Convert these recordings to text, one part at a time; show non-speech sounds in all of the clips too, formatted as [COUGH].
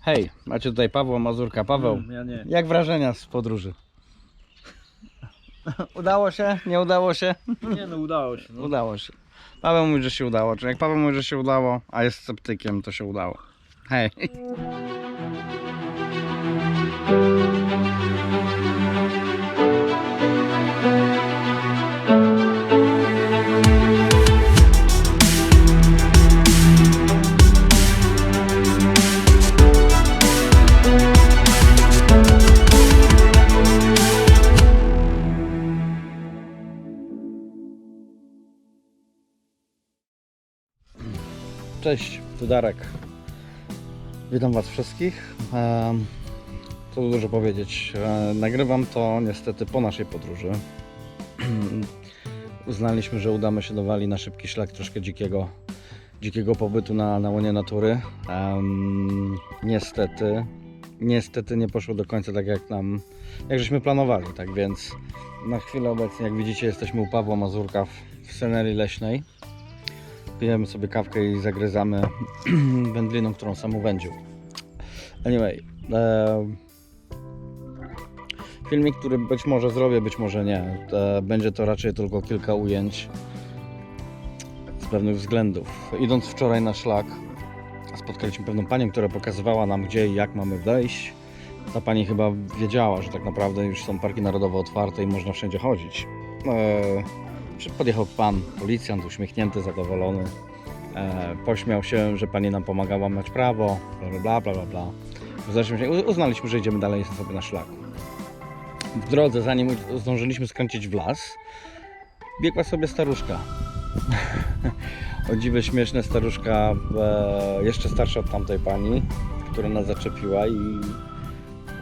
Hej, macie tutaj Pawła Mazurka. Paweł, Mm, ja nie. jak wrażenia z podróży? [LAUGHS] Udało się? Nie udało się? Nie no, udało się. No. Udało się. Paweł mówi, że się udało. Czyli jak Paweł mówi, że się udało, a jest sceptykiem, to się udało. Hej. Cześć, tu Darek. Witam Was wszystkich. Co dużo powiedzieć. E, Nagrywam to niestety po naszej podróży. [CLEARS THROAT] Uznaliśmy, że udamy się do Walii na szybki szlak troszkę dzikiego, dzikiego pobytu na, na łonie natury. Niestety, niestety nie poszło do końca tak jak nam, jak żeśmy planowali. Tak więc na chwilę obecnie, jak widzicie, jesteśmy u Pawła Mazurka w, w scenerii leśnej pijemy sobie kawkę i zagryzamy [CLEARS THROAT] wędliną, którą sam uwędził. Anyway, e, filmik, który być może zrobię, być może nie. E, będzie to raczej tylko kilka ujęć z pewnych względów. Idąc wczoraj na szlak, spotkaliśmy pewną panią, która pokazywała nam, gdzie i jak mamy wejść. Ta pani chyba wiedziała, że tak naprawdę już są parki narodowe otwarte i można wszędzie chodzić. E, Podjechał pan, policjant, uśmiechnięty, zadowolony. E, pośmiał się, że pani nam pomaga łamać prawo, bla bla bla bla. bla, się- uznaliśmy, że idziemy dalej sobie na szlaku. W drodze, zanim zdążyliśmy skręcić w las, biegła sobie staruszka. [LAUGHS] o śmieszne staruszka, e, jeszcze starsza od tamtej pani, która nas zaczepiła i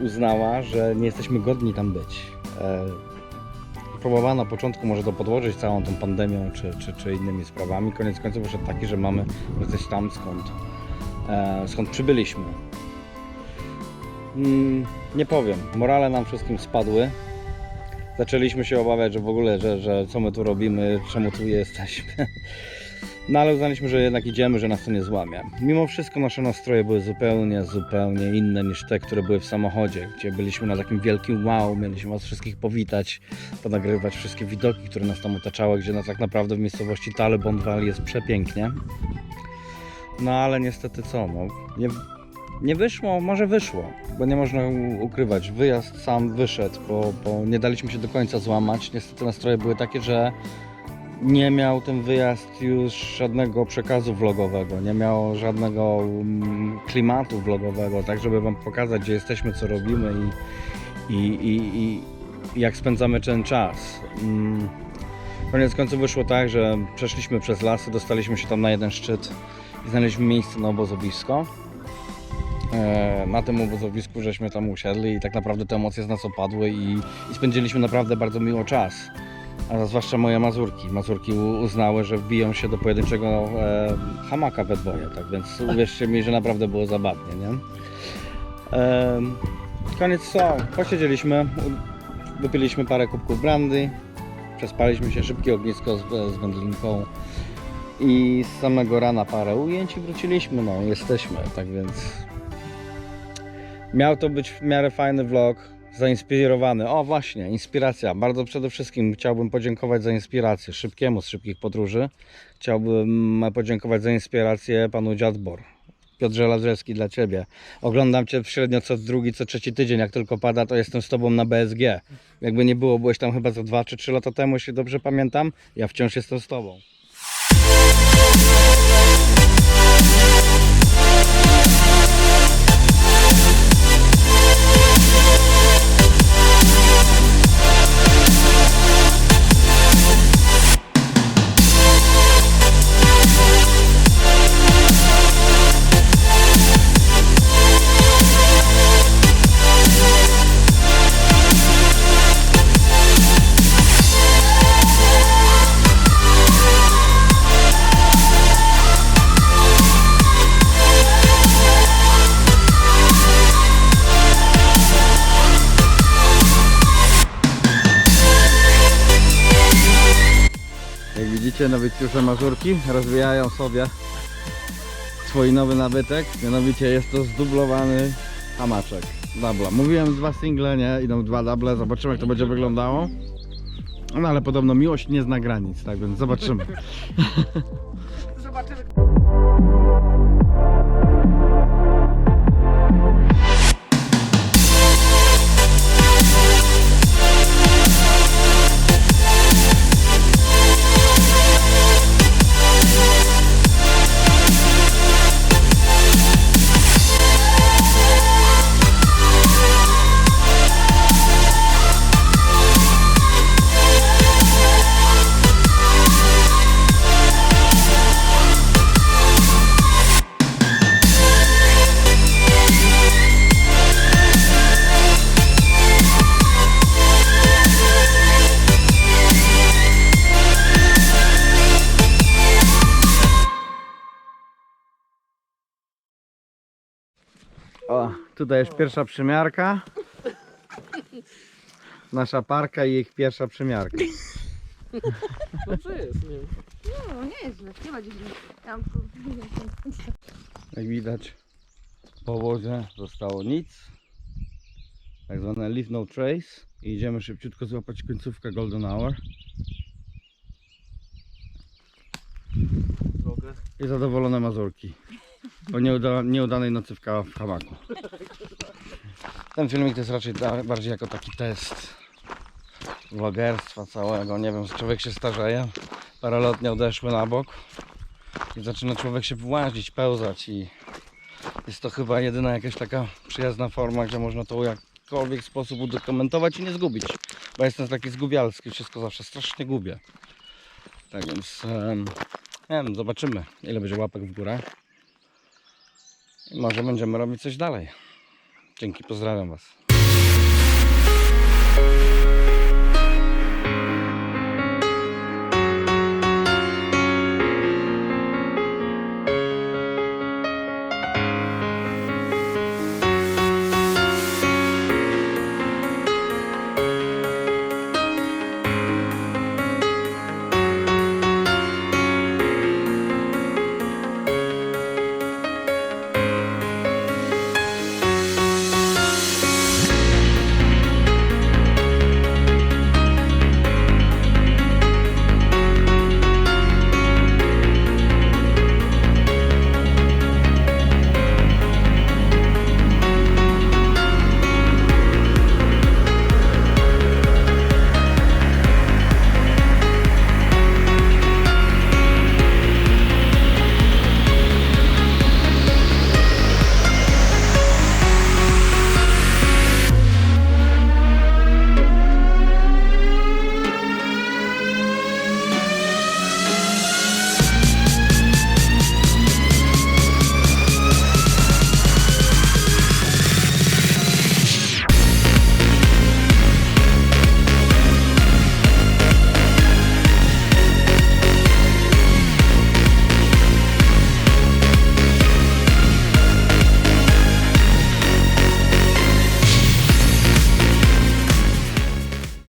uznała, że nie jesteśmy godni tam być. E, próbowała na początku może to podłożyć całą tą pandemią czy, czy, czy innymi sprawami. Koniec końców wyszedł taki, że mamy jesteś tam skąd, e, skąd przybyliśmy. Mm, nie powiem, morale nam wszystkim spadły. Zaczęliśmy się obawiać, że w ogóle, że, że co my tu robimy, czemu tu jesteśmy. No ale uznaliśmy, że jednak idziemy, że nas to nie złamie. Mimo wszystko nasze nastroje były zupełnie, zupełnie inne niż te, które były w samochodzie, gdzie byliśmy na takim wielkim wow, mieliśmy was wszystkich powitać, ponagrywać wszystkie widoki, które nas tam otaczały, gdzie no, tak naprawdę w miejscowości Talebon Valley jest przepięknie. No ale niestety co, no, nie, nie wyszło, może wyszło, bo nie można ukrywać. Wyjazd sam wyszedł, bo, bo nie daliśmy się do końca złamać. Niestety nastroje były takie, że nie miał ten wyjazd już żadnego przekazu vlogowego, nie miał żadnego mm, klimatu vlogowego, tak żeby Wam pokazać, gdzie jesteśmy, co robimy i, i, i, i jak spędzamy ten czas. Mm. Koniec końców wyszło tak, że przeszliśmy przez lasy, dostaliśmy się tam na jeden szczyt i znaleźliśmy miejsce na obozowisko. E, Na tym obozowisku żeśmy tam usiedli i tak naprawdę te emocje z nas opadły i, i spędziliśmy naprawdę bardzo miło czas a zwłaszcza moje Mazurki. Mazurki uznały, że wbiją się do pojedynczego e, hamaka we dwoje, tak więc uwierzcie mi, że naprawdę było zabawnie, nie? E, koniec co? Posiedzieliśmy, wypiliśmy parę kubków brandy, przespaliśmy się, szybkie ognisko z, z wędlinką i z samego rana parę ujęć i wróciliśmy, no jesteśmy, tak więc miał to być w miarę fajny vlog, zainspirowany. O właśnie, inspiracja. Bardzo przede wszystkim chciałbym podziękować za inspirację szybkiemu z szybkich podróży. Chciałbym podziękować za inspirację panu Dziadbor. Piotrze Ladrzewski dla Ciebie. Oglądam Cię średnio co drugi, co trzeci tydzień. Jak tylko pada, to jestem z Tobą na BSG. Jakby nie było, byłeś tam chyba za 2 czy 3 lata temu, jeśli dobrze pamiętam. Ja wciąż jestem z Tobą. Widzicie, nowicjusze Mazurki rozwijają sobie swój nowy nabytek, mianowicie jest to zdublowany hamaczek. Dubla. Mówiłem dwa single, nie? Idą dwa double, zobaczymy jak to będzie wyglądało. No ale podobno miłość nie zna granic, tak więc zobaczymy. [LAUGHS] Zobaczymy. O, tutaj jest pierwsza przymiarka. Nasza parka i ich pierwsza przymiarka. Dobrze jest, nie No, nie jest źle, nie. Tam tu. Jak widać po wozie zostało nic. Tak zwane leave no trace. I idziemy szybciutko złapać końcówkę golden hour. Drogę. I zadowolone mazurki. Po nieuda, nieudanej nocy w, w hamaku. Ten filmik to jest raczej da- bardziej jako taki test vlogerstwa całego. Nie wiem, człowiek się starzeje. Paralotnie odeszły na bok. I zaczyna człowiek się włazić, pełzać i jest to chyba jedyna jakaś taka przyjazna forma, gdzie można to w jakikolwiek sposób udokumentować i nie zgubić. Bo jestem taki zgubialski, wszystko zawsze strasznie gubię. Tak więc em, nie wiem, zobaczymy ile będzie łapek w górę. I może będziemy robić coś dalej. Dzięki, pozdrawiam Was.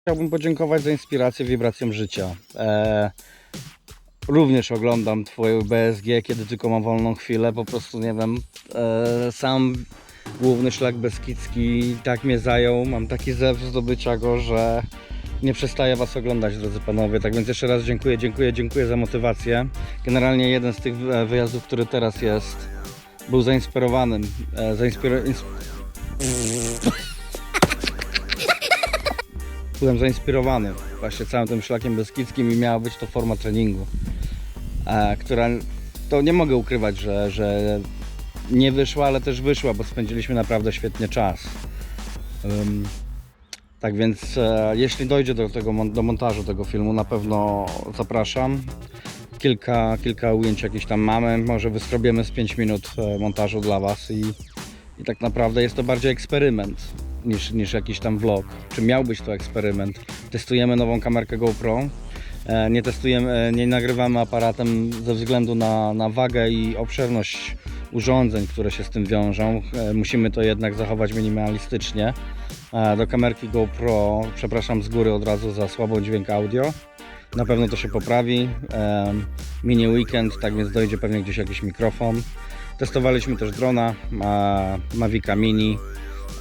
Chciałbym podziękować za inspirację wibracją życia. E, również oglądam Twoje BSG, kiedy tylko mam wolną chwilę. Po prostu nie wiem, e, sam główny szlak Beskidzki tak mnie zajął. Mam taki zew zdobycia go, że nie przestaję Was oglądać, drodzy panowie. Tak więc jeszcze raz dziękuję, dziękuję, dziękuję za motywację. Generalnie jeden z tych e, wyjazdów, który teraz jest, był zainspirowanym. E, zainspiro, ins- byłem zainspirowany właśnie całym tym szlakiem beskidzkim i miała być to forma treningu, e, która to nie mogę ukrywać, że, że nie wyszła, ale też wyszła, bo spędziliśmy naprawdę świetnie czas. Tak więc e, jeśli dojdzie do tego do montażu tego filmu, na pewno zapraszam. Kilka, kilka ujęć jakieś tam mamy, może wyskrobiemy z 5 minut e, montażu dla Was i, i tak naprawdę jest to bardziej eksperyment niż, niż jakiś tam vlog. Czy miał być to eksperyment? Testujemy nową kamerkę GoPro. E, Nie testujemy, e, nie nagrywamy aparatem ze względu na, na wagę i obszerność urządzeń, które się z tym wiążą. E, Musimy to jednak zachować minimalistycznie. Do kamerki GoPro, przepraszam z góry od razu za słabą dźwięk audio. Na pewno to się poprawi. Mini weekend, tak więc dojdzie pewnie gdzieś jakiś mikrofon. Testowaliśmy też drona ma, Mavica Mini.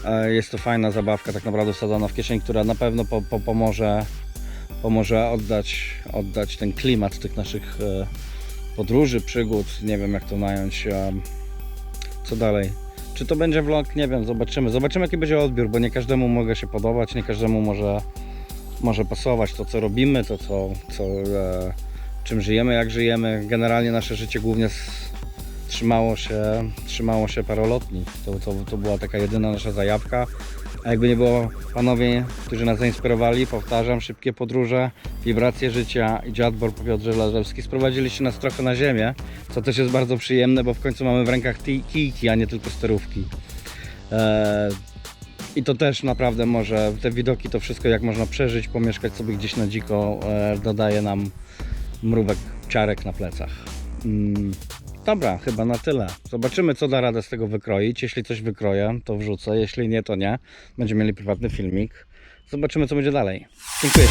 E, Jest to fajna zabawka, tak naprawdę wsadzona w kieszeń, która na pewno po, po, pomoże, pomoże oddać, oddać ten klimat tych naszych e, podróży, przygód. Nie wiem jak to nająć. Co dalej? Czy to będzie vlog? Nie wiem, zobaczymy. Zobaczymy jaki będzie odbiór, bo nie każdemu mogę się podobać, nie każdemu może, może pasować to co robimy, to co, co e, czym żyjemy, jak żyjemy. Generalnie nasze życie głównie trzymało się, trzymało się parolotni. To, to, to była taka jedyna nasza zajawka. A jakby nie było panowie, którzy nas zainspirowali, powtarzam, szybkie podróże, wibracje życia i dziadbor po Piotrze Lażewski sprowadziliście nas trochę na ziemię, co też jest bardzo przyjemne, bo w końcu mamy w rękach kijki, a nie tylko sterówki. Eee, I to też naprawdę może, te widoki, to wszystko jak można przeżyć, pomieszkać sobie gdzieś na dziko, e, dodaje nam mrówek, ciarek na plecach. Mm, dobra, chyba na tyle. Zobaczymy, co da radę z tego wykroić. Jeśli coś wykroję, to wrzucę. Jeśli nie, to nie. Będziemy mieli prywatny filmik. Zobaczymy, co będzie dalej. Dziękuję.